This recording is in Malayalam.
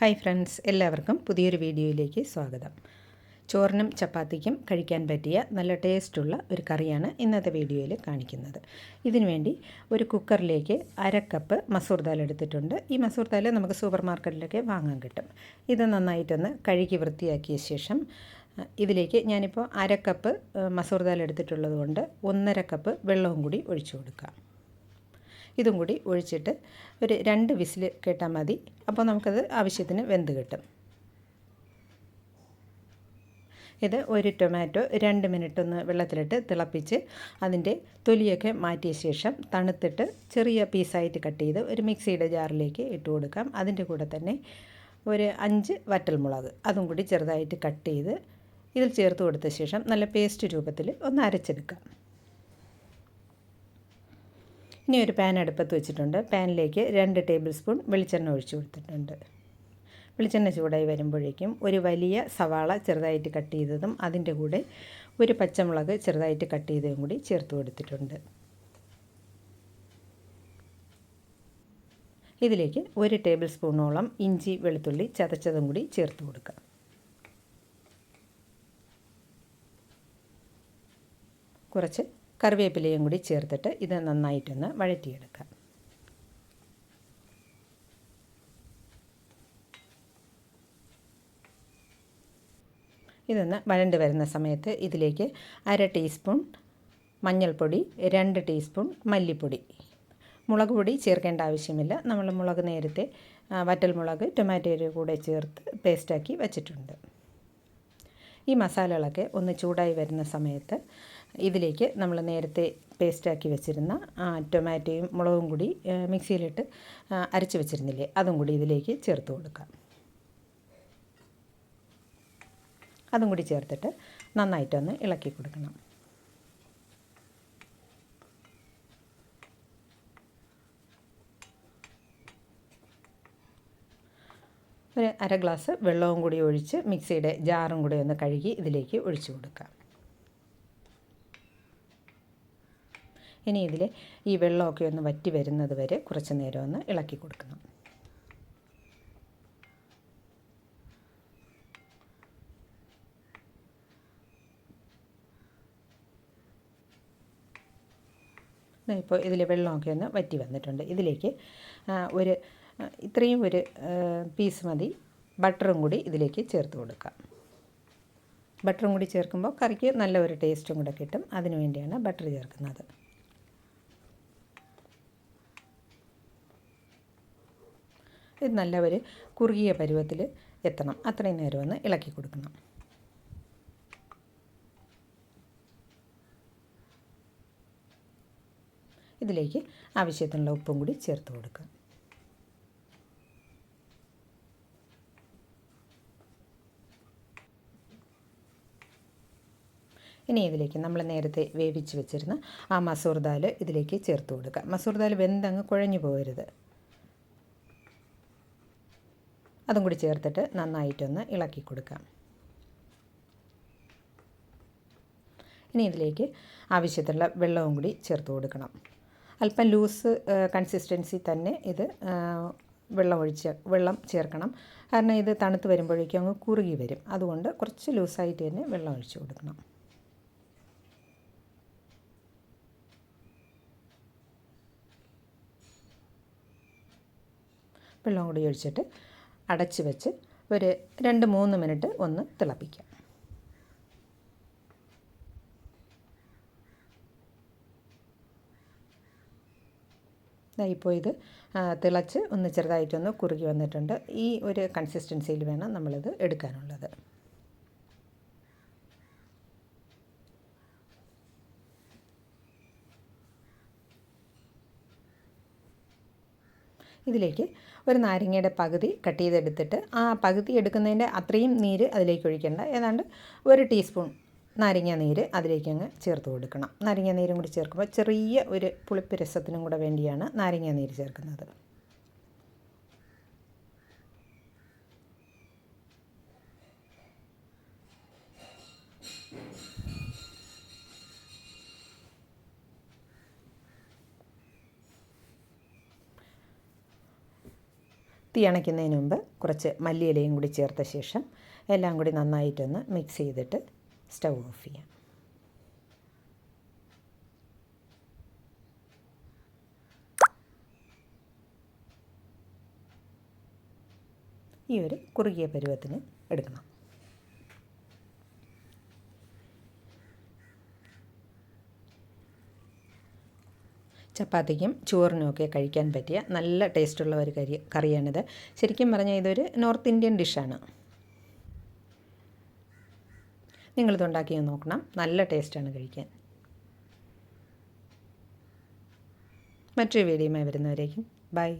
ഹായ് ഫ്രണ്ട്സ് എല്ലാവർക്കും പുതിയൊരു വീഡിയോയിലേക്ക് സ്വാഗതം. ചോറിനും ചപ്പാത്തിക്കും കഴിക്കാൻ പറ്റിയ നല്ല ടേസ്റ്റുള്ള ഒരു കറിയാണ് ഇന്നത്തെ വീഡിയോയിൽ കാണിക്കുന്നത്. ഇതിനുവേണ്ടി ഒരു കുക്കറിലേക്ക് അര കപ്പ് മസൂർ ദാൽ എടുത്തിട്ടുണ്ട്. ഈ മസൂർ ദാൽ നമുക്ക് സൂപ്പർ മാർക്കറ്റിലൊക്കെ വാങ്ങാൻ കിട്ടും. ഇത് നന്നായിട്ടൊന്ന് കഴുകി വൃത്തിയാക്കിയ ശേഷം ഇതിലേക്ക് ഞാനിപ്പോൾ അര കപ്പ് മസൂർ ദാൽ എടുത്തിട്ടുള്ളത് കൊണ്ട് ഒന്നര കപ്പ് വെള്ളവും കൂടി ഒഴിച്ചു കൊടുക്കാം. ഇതും കൂടി ഒഴിച്ചിട്ട് ഒരു രണ്ട് വിസിൽ കേട്ടാൽ മതി. അപ്പോൾ നമുക്കത് ആവശ്യത്തിന് വെന്ത് കിട്ടും. ഇത് ഒരു ടൊമാറ്റോ രണ്ട് മിനിറ്റ് ഒന്ന് വെള്ളത്തിലിട്ട് തിളപ്പിച്ച് അതിന്റെ തൊലിയൊക്കെ മാറ്റിയ ശേഷം തണുത്തിട്ട് ചെറിയ പീസായിട്ട് കട്ട് ചെയ്ത് ഒരു മിക്സിയുടെ ജാറിലേക്ക് ഇട്ട് കൊടുക്കാം. അതിന്റെ കൂടെ തന്നെ ഒരു അഞ്ച് വറ്റൽമുളക് അതും കൂടി ചെറുതായിട്ട് കട്ട് ചെയ്ത് ഇതിൽ ചേർത്ത് കൊടുത്ത ശേഷം നല്ല പേസ്റ്റ് രൂപത്തിൽ ഒന്ന് അരച്ചെടുക്കാം. ഇനി ഒരു പാൻ അടുപ്പത്ത് വെച്ചിട്ടുണ്ട്. പാനിലേക്ക് രണ്ട് ടേബിൾ സ്പൂൺ വെളിച്ചെണ്ണ ഒഴിച്ചു കൊടുത്തിട്ടുണ്ട്. വെളിച്ചെണ്ണ ചൂടായി വരുമ്പോഴേക്കും ഒരു വലിയ സവാള ചെറുതായിട്ട് കട്ട് ചെയ്തതും അതിന്റെ കൂടെ ഒരു പച്ചമുളക് ചെറുതായിട്ട് കട്ട് ചെയ്തതും കൂടി ചേർത്ത് കൊടുത്തിട്ടുണ്ട്. ഇതിലേക്ക് ഒരു ടേബിൾ സ്പൂണോളം ഇഞ്ചി വെളുത്തുള്ളി ചതച്ചതും കൂടി ചേർത്ത് കൊടുക്കാം. കുറച്ച് കറിവേപ്പിലയും കൂടി ചേർത്തിട്ട് ഇത് നന്നായിട്ടൊന്ന് വഴറ്റിയെടുക്കാം. ഇതൊന്ന് വരണ്ട് വരുന്ന സമയത്ത് ഇതിലേക്ക് അര ടീസ്പൂൺ മഞ്ഞൾപ്പൊടി രണ്ട് ടീസ്പൂൺ മല്ലിപ്പൊടി. മുളക് പൊടി ചേർക്കേണ്ട ആവശ്യമില്ല. നമ്മൾ മുളക് നേരത്തെ വറ്റൽമുളക് ടൊമാറ്റോയുടെ കൂടെ ചേർത്ത് പേസ്റ്റാക്കി വച്ചിട്ടുണ്ട്. ഈ മസാലകളൊക്കെ ഒന്ന് ചൂടായി വരുന്ന സമയത്ത് ഇതിലേക്ക് നമ്മൾ നേരത്തെ പേസ്റ്റാക്കി വെച്ചിരുന്ന ടൊമാറ്റോയും മുളകും കൂടി മിക്സിയിലിട്ട് അരച്ച് വെച്ചിരുന്നില്ലേ അതും കൂടി ഇതിലേക്ക് ചേർത്ത് കൊടുക്കാം. അതും കൂടി ചേർത്തിട്ട് നന്നായിട്ടൊന്ന് ഇളക്കി കൊടുക്കണം. ഒരു അര ഗ്ലാസ് വെള്ളവും കൂടി ഒഴിച്ച് മിക്സിയുടെ ജാറും കൂടി ഒന്ന് കഴുകി ഇതിലേക്ക് ഒഴിച്ചു കൊടുക്കാം. ഇനി ഇതിൽ ഈ വെള്ളമൊക്കെ ഒന്ന് വറ്റി വരുന്നത് വരെ കുറച്ച് നേരം ഒന്ന് ഇളക്കി കൊടുക്കണം. ഇപ്പോൾ ഇതിൽ വെള്ളമൊക്കെ ഒന്ന് വറ്റി വന്നിട്ടുണ്ട്. ഇതിലേക്ക് ഒരു ഇത്രയും ഒരു പീസ് മതി. ബട്ടറും കൂടി ഇതിലേക്ക് ചേർത്ത് കൊടുക്കാം. ബട്ടറും കൂടി ചേർക്കുമ്പോൾ കറിക്ക് നല്ല ഒരു ടേസ്റ്റും കൂടെ കിട്ടും. അതിനു വേണ്ടിയാണ് ബട്ടർ ചേർക്കുന്നത്. ഇത് നല്ല ഒരു കുറുകിയ പരുവത്തിൽ എത്തണം. അത്രയും നേരം ഒന്ന് ഇളക്കി കൊടുക്കണം. ഇതിലേക്ക് ആവശ്യത്തിനുള്ള ഉപ്പും കൂടി ചേർത്ത് കൊടുക്കുക ഇനി ഇതിലേക്ക് നമ്മൾ നേരത്തെ വേവിച്ച് വെച്ചിരുന്ന ആ മസൂർ ദാൽ ഇതിലേക്ക് ചേർത്ത് കൊടുക്കുക. മസൂർ ദാൽ വെന്തങ്ങ് കുഴഞ്ഞു പോകരുത്. അതും കൂടി ചേർത്തിട്ട് നന്നായിട്ടൊന്ന് ഇളക്കി കൊടുക്കാം. ഇനി ഇതിലേക്ക് ആവശ്യത്തിലുള്ള വെള്ളവും കൂടി ചേർത്ത് കൊടുക്കണം. അല്പം ലൂസ് കൺസിസ്റ്റൻസി തന്നെ ഇത് വെള്ളം ഒഴിച്ച് വെള്ളം ചേർക്കണം. കാരണം ഇത് തണുത്ത് വരുമ്പോഴേക്കും അങ്ങ് കുറുകി വരും. അതുകൊണ്ട് കുറച്ച് ലൂസായിട്ട് തന്നെ വെള്ളം ഒഴിച്ച് കൊടുക്കണം. വെള്ളം കൂടി ഒഴിച്ചിട്ട് അടച്ച് വെച്ച് ഒരു രണ്ട് മൂന്ന് മിനിറ്റ് ഒന്ന് തിളപ്പിക്കാം. ഇപ്പോൾ ഇത് തിളച്ച് ഒന്ന് ചെറുതായിട്ടൊന്ന് കുറുകി വന്നിട്ടുണ്ട്. ഈ ഒരു കൺസിസ്റ്റൻസിയിൽ വേണം നമ്മളിത് എടുക്കാനുള്ളത്. ഇതിലേക്ക് ഒരു നാരങ്ങയുടെ പകുതി കട്ട് ചെയ്തെടുത്തിട്ട് ആ പകുതി എടുക്കുന്നതിന്റെ അത്രയും നീര് അതിലേക്ക് ഒഴിക്കേണ്ട. ഏതാണ്ട് ഒരു ടീസ്പൂൺ നാരങ്ങ നീര് അതിലേക്ക് അങ്ങ് ചേർത്ത് കൊടുക്കണം. നാരങ്ങ നീരും കൂടി ചേർക്കുമ്പോൾ ചെറിയ ഒരു പുളിപ്പ് രസത്തിനും കൂടെ വേണ്ടിയാണ് നാരങ്ങ നീര് ചേർക്കുന്നത്. തീ അണയ്ക്കുന്നതിന് മുമ്പ് കുറച്ച് മല്ലിയിലയും കൂടി ചേർത്ത ശേഷം എല്ലാം കൂടി നന്നായിട്ടൊന്ന് മിക്സ് ചെയ്തിട്ട് സ്റ്റൗ ഓഫ് ചെയ്യാം. ഈ ഒരു കുറുകിയ പരുവത്തിന് എടുക്കണം. ചപ്പാത്തിക്കും ചോറിനുമൊക്കെ കഴിക്കാൻ പറ്റിയ നല്ല ടേസ്റ്റുള്ള ഒരു കറി കറിയാണിത്. ശരിക്കും പറഞ്ഞാൽ ഇതൊരു നോർത്ത് ഇന്ത്യൻ ഡിഷാണ്. നിങ്ങളിത് ഉണ്ടാക്കി നോക്കണം. നല്ല ടേസ്റ്റാണ് കഴിക്കാൻ. മറ്റൊരു വീഡിയോയുമായി വരുന്നവരേക്കും ബൈ.